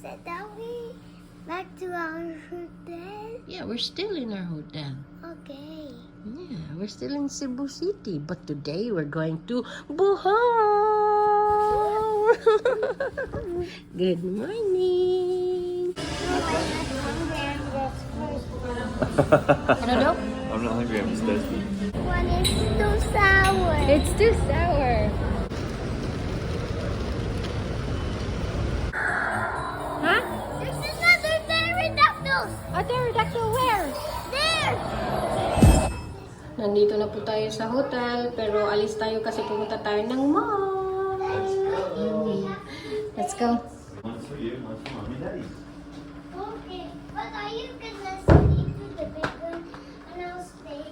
said that we back to our hotel. Yeah, we're still in our hotel. Okay. Yeah, we're still in Cebu City, but today we're going to Bohol. Good morning. Ano daw? I'm not hungry, I'm just thirsty. One is too sour. It's too sour. Pterodactyl. A pterodactyl where? There. Nandito na po tayo sa hotel, pero alis tayo kasi pumunta tayo ng mall. Let's go. One's for you, one's for mommy daddy. Okay, but are you gonna sleep with the big one and I'll stay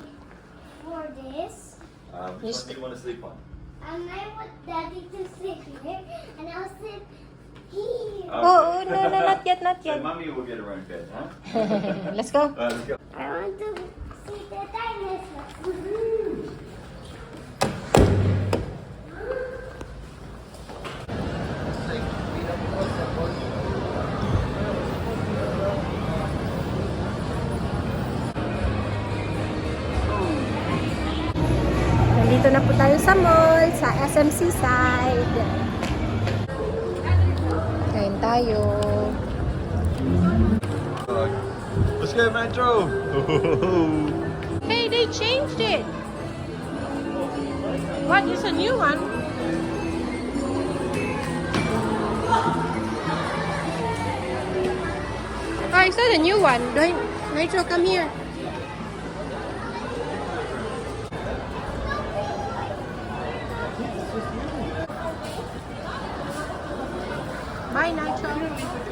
for this? Um, which one do you want to sleep on? And I want daddy to sit here and I'll sit Oh, no, no, not yet, not So yet. mommy will get her own bed, huh? Let's go. Alright, let's go. I want to see the dinosaur. Nandito na po tayo sa mall, sa SMC side. Tayo. Let's go, Metro! Hey, they changed it. What is a new one? Oh, it's not a new one. Don't, Nitro, come here. Bye, Nitro.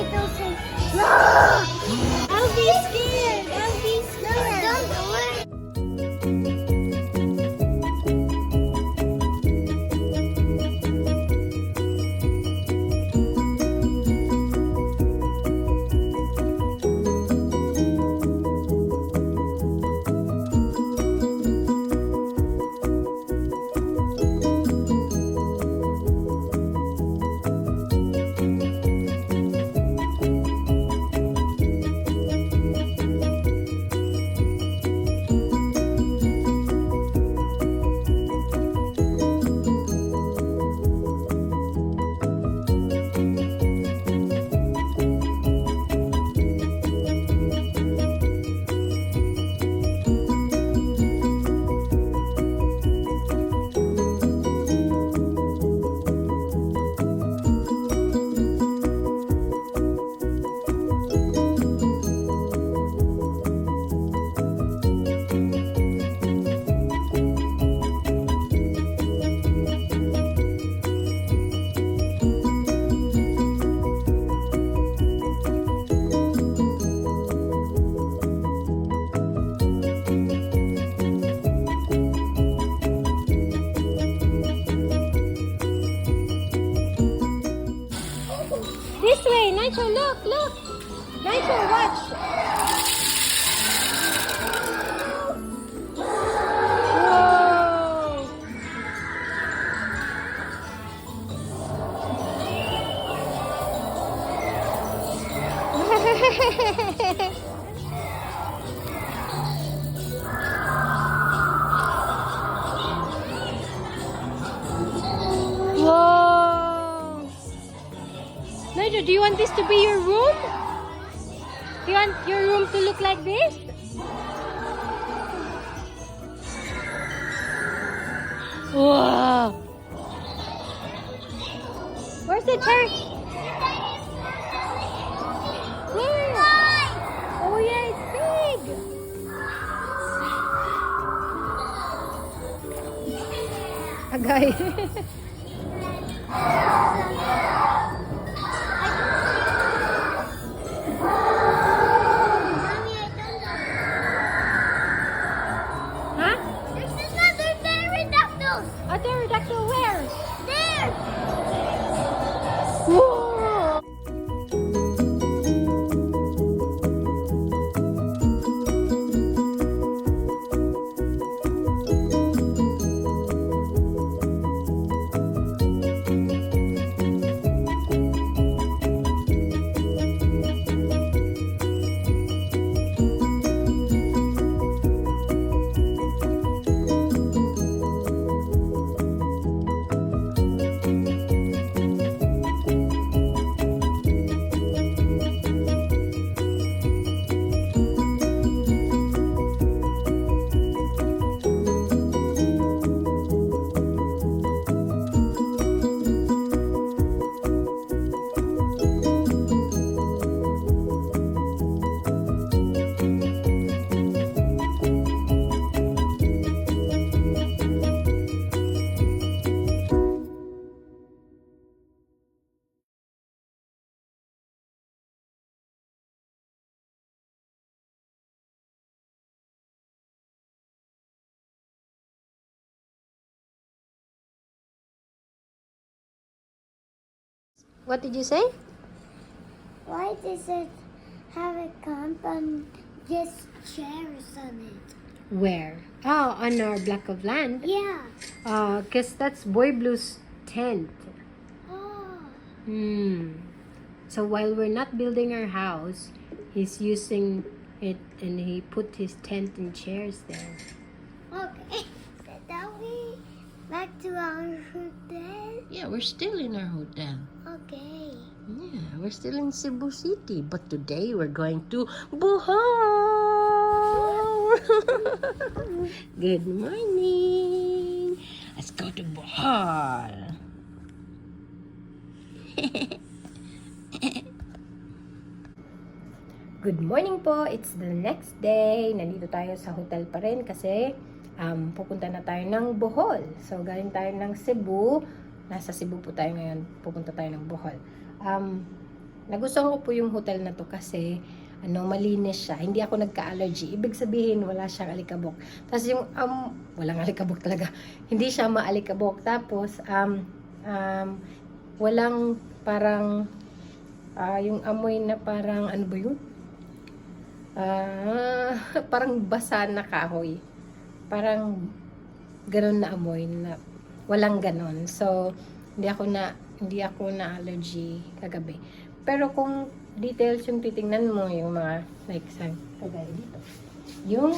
And Watch. Whoa. Whoa! Nigel, do you want this to be your room? Do you want your room to look like this? Wow! Where's the cherry? Where? Oh yeah, it's big. Mommy, What did you say? Why does it have a compound just chairs on it? Where? Oh, on our block of land. Yeah. Uh, cause that's Boy Blue's tent. Oh. Hmm. So while we're not building our house, he's using it and he put his tent and chairs there. Okay. So now we back to our hotel. Yeah, we're still in our hotel. We're still in Cebu City. But today we're going to Bohol. Good morning. Let's go to Bohol. Good morning po. It's the next day. Nandito tayo sa hotel pa rin kasi um, pupunta na tayo ng Bohol. So, galing tayo ng Cebu. Nasa Cebu po tayo ngayon. Pupunta tayo ng Bohol. Um, nagustuhan ko po yung hotel na to kasi ano, malinis siya. Hindi ako nagka-allergy. Ibig sabihin, wala siyang alikabok. Tapos yung, um, walang alikabok talaga. Hindi siya maalikabok. Tapos, um, um, walang parang, ah, yung amoy na parang, ano ba yun? Ah, parang basa na kahoy. Parang ganun na amoy na walang ganon. So, hindi ako na hindi ako na allergy kagabi. Pero kung details yung titingnan mo yung mga like sa kagaya dito. Yung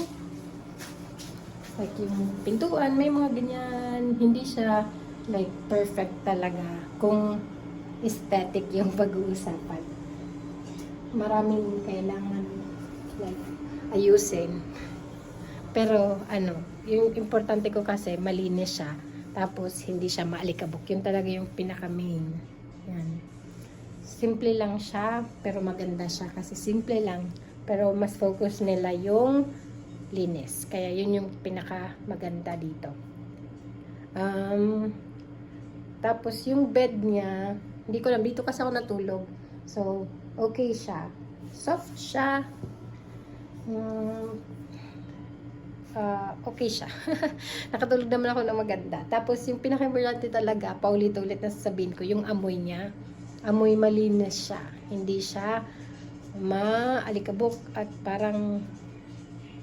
like yung pintuan, may mga ganyan. Hindi siya like perfect talaga. Kung aesthetic yung pag-uusapan. Maraming kailangan like ayusin. Pero ano, yung importante ko kasi malinis siya. Tapos hindi siya maalikabok. Yun talaga yung pinaka main. Yan. Simple lang siya, pero maganda siya kasi simple lang. Pero mas focus nila yung linis. Kaya yun yung pinaka maganda dito. Um, tapos yung bed niya, hindi ko lang, dito kasi ako natulog. So, okay siya. Soft siya. Mm, ah, okay siya. Nakatulog naman ako ng maganda. Tapos yung pinaka-importante talaga, paulit-ulit na sasabihin ko, yung amoy niya. Amoy malinis siya. Hindi siya maalikabok at parang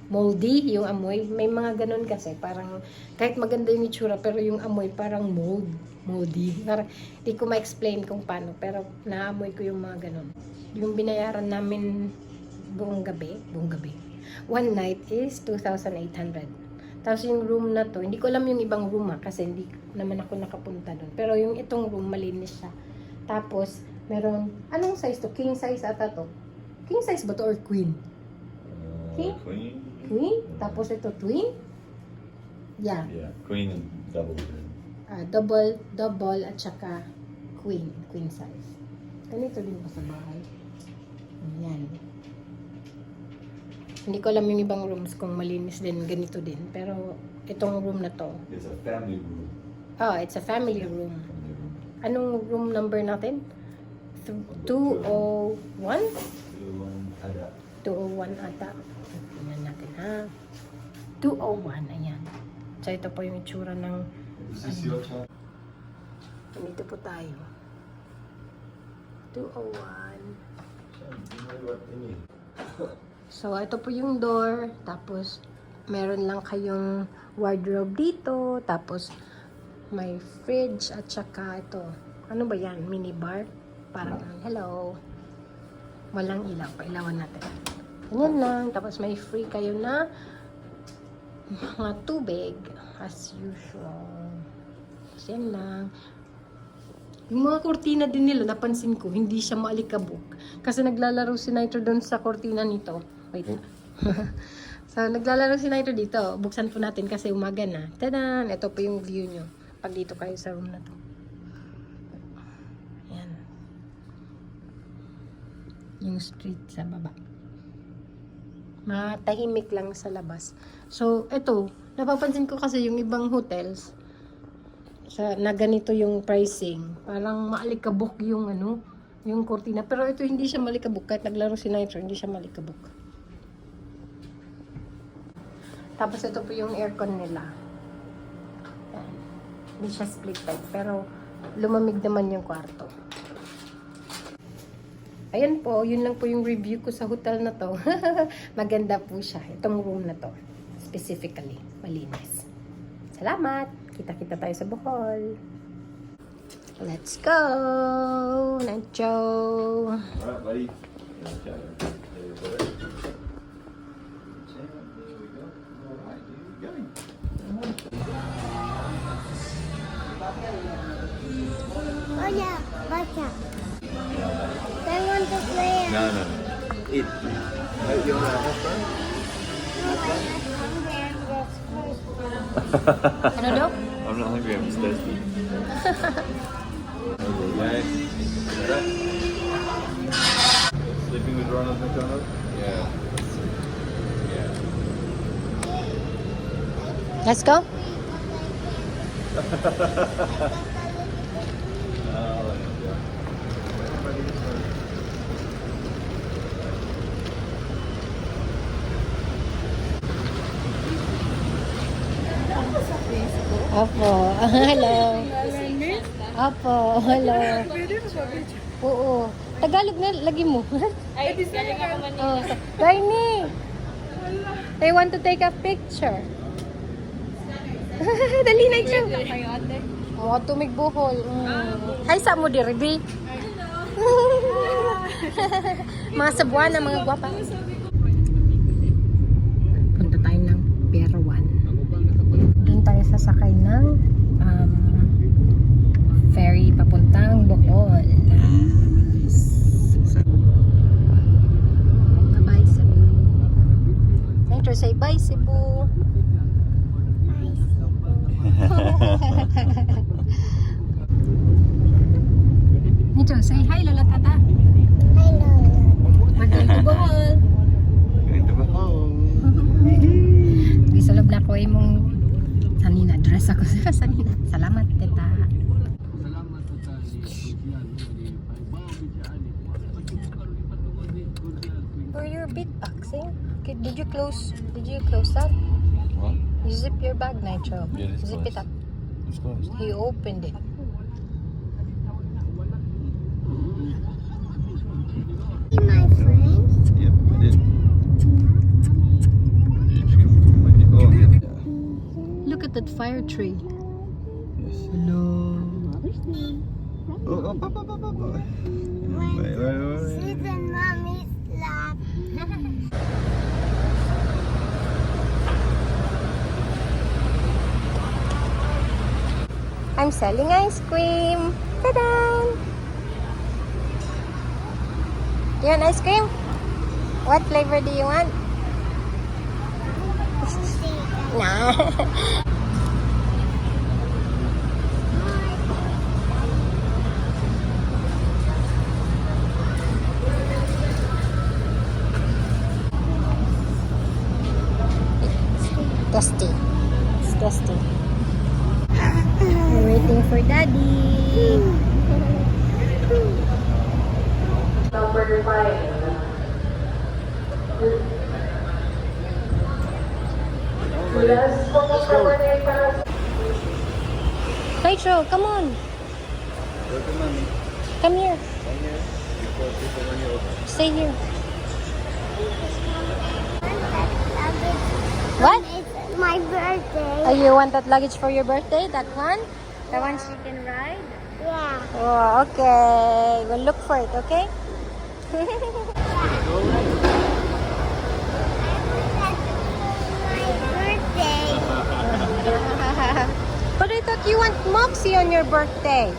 moldy yung amoy. May mga ganun kasi, parang kahit maganda yung itsura, pero yung amoy parang mold, moldy. Parang, di ko ma-explain kung paano, pero naamoy ko yung mga ganun. Yung binayaran namin buong gabi, buong gabi, one night is 2,800. Tapos yung room na to, hindi ko alam yung ibang room ha, kasi hindi naman ako nakapunta doon. Pero yung itong room, malinis siya. Tapos, meron, anong size to? King size ata to? King size ba to or queen? King? Queen. Queen? Tapos ito twin? Yeah. Yeah, queen and double. Ah, double, double at saka queen, queen size. Ganito din pa sa bahay. Ayan. Hindi ko alam yung ibang rooms kung malinis din, ganito din. Pero itong room na to, It's a family room. oh, it's a family room. Anong room number natin? Th- 201? Two, one, ada. 201 ata. Tingnan natin ha. 201, ayan. So ito po yung itsura ng Is this your child? Dito po tayo. 201. So, ito po yung door. Tapos, meron lang kayong wardrobe dito. Tapos, may fridge at saka ito. Ano ba yan? Minibar? Parang, hello. Walang ilaw. Pailawan natin. Ganyan lang. Tapos, may free kayo na mga tubig. As usual. Tapos, yan lang. Yung mga kortina din nila, napansin ko, hindi siya maalikabok. Kasi naglalaro si Nitro doon sa kortina nito. Wait. so, naglalaro si Nitro dito. Buksan po natin kasi umaga na. Tadan! Ito po yung view nyo. Pag dito kayo sa room na to. Yan. Yung street sa baba. Matahimik lang sa labas. So, ito, napapansin ko kasi yung ibang hotels, sa na ganito yung pricing. Parang maalikabok yung ano, yung kortina. Pero ito hindi siya malikabok. Kahit naglaro si Nitro, hindi siya malikabok. Tapos ito po yung aircon nila. Hindi siya split type. Pero lumamig naman yung kwarto. Ayan po, yun lang po yung review ko sa hotel na to. Maganda po siya. Itong room na to. Specifically, malinis. Salamat! Kita-kita tayo sa Bohol. Let's go! Nacho! Alright, buddy. Oh yeah, Bacha. I want to play. No, no, no. Eat. Hey, you want to have fun? Ano daw? I'm not hungry, I'm just thirsty. okay. Shut. Sleeping with Ronald McDonald? Yeah. Yeah. Let's go? Opo. Hello. Opo. Hello. Oo. Tagalog na, lagi mo. Ay, galing ako oh, Darnie. They want to take a picture. Dali na ate. Oo, tumig buhol. Mm. Hay sa mo diri, bi. mga sabuan na mga gwapa. Punta tayo ng Pier 1. Doon tayo sasakay ng um, ferry papuntang Bohol. Bye Cebu. Nitro say bye Cebu. Nitro say hi Lola Tata. Hello. We're going to Bohol. Going to Bohol. Di sa loob na ko imong sanina dress ako sa sanina. Salamat tita. For your beatboxing, did you close? Did you close that? What? You zip your bag, Nitro. Yeah, it's zip it closed. up. It's closed. He opened it. my friends? Yep, I. Did that fire tree. Yes. Hello. Oh, up, up, up, up, up. Wait, wait, wait, wait. Sit in mommy's lap. I'm selling ice cream. Ta-da! Do you want ice cream? What flavor do you want? Nah. Come on. Mommy. Come here. Come here. Before people when you open. Stay here. What? It's my birthday. Oh, you want that luggage for your birthday? That one? The one she can ride? Yeah. Oh, okay. We'll look for it, okay? My birthday. But I thought you want Moxie on your birthday.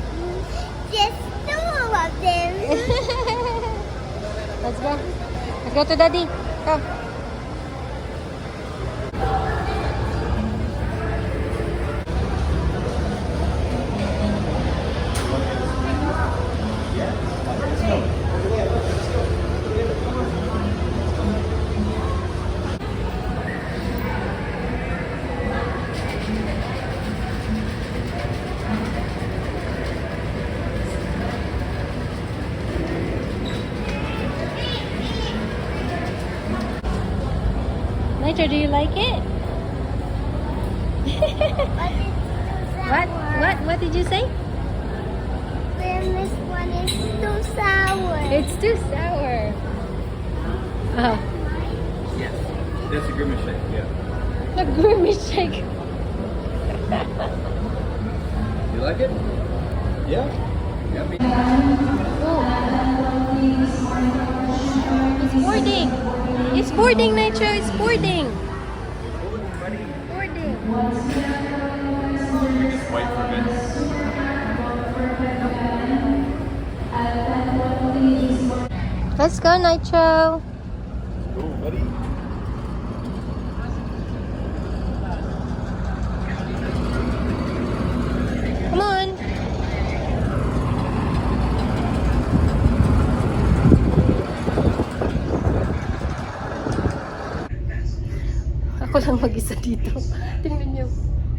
Just two of them. Let's go. Let's go to daddy. Come. Nitro, do you like it? What? What? What did you say? Then this one is too sour. It's too sour. Oh, Yes. That's a grimace shake, yeah. the gourmet shake. You like it? Yeah? Yummy. It's boarding. It's boarding, Nitro. It's boarding. Boarding. Wait for a bit. Let's go, Nitro. Lang mag-isa dito. Tingnan niyo.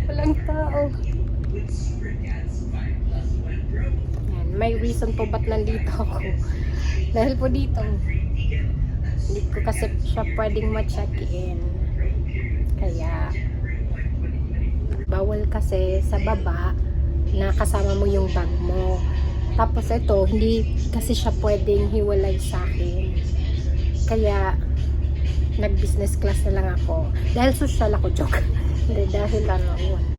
Walang tao. Yan, may reason po ba't nandito ako. Dahil po dito, hindi ko kasi siya pwedeng ma-check in. Kaya, bawal kasi sa baba na kasama mo yung bag mo. Tapos ito, hindi kasi siya pwedeng hiwalay sa akin. Kaya, nag-business class na lang ako. Dahil social ako, joke. Hindi, dahil ano, yun.